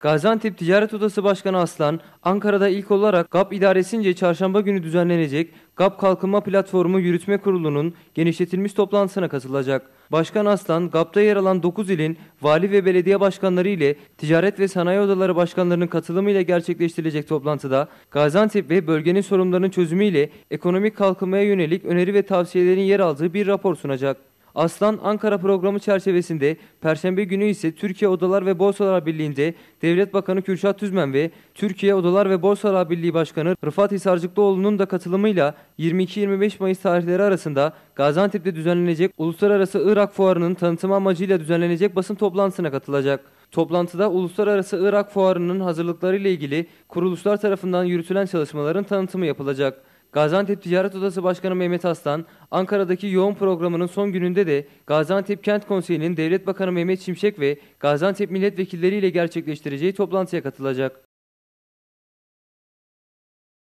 Gaziantep Ticaret Odası Başkanı Aslan, Ankara'da ilk olarak GAP idaresince çarşamba günü düzenlenecek GAP Kalkınma Platformu Yürütme Kurulu'nun genişletilmiş toplantısına katılacak. Başkan Aslan, GAP'ta yer alan 9 ilin vali ve belediye başkanları ile ticaret ve sanayi odaları başkanlarının katılımıyla gerçekleştirilecek toplantıda Gaziantep ve bölgenin sorunlarının çözümüyle ekonomik kalkınmaya yönelik öneri ve tavsiyelerin yer aldığı bir rapor sunacak. Aslan Ankara programı çerçevesinde Perşembe günü ise Türkiye Odalar ve Borsalar Birliği'nde Devlet Bakanı Kürşat Tüzmen ve Türkiye Odalar ve Borsalar Birliği Başkanı Rıfat Hisarcıklıoğlu'nun da katılımıyla 22-25 Mayıs tarihleri arasında Gaziantep'te düzenlenecek Uluslararası Irak Fuarı'nın tanıtımı amacıyla düzenlenecek basın toplantısına katılacak. Toplantıda Uluslararası Irak Fuarı'nın hazırlıkları ile ilgili kuruluşlar tarafından yürütülen çalışmaların tanıtımı yapılacak. Gaziantep Ticaret Odası Başkanı Mehmet Aslan, Ankara'daki yoğun programının son gününde de Gaziantep Kent Konseyi'nin Devlet Bakanı Mehmet Şimşek ve Gaziantep milletvekilleriyle gerçekleştireceği toplantıya katılacak.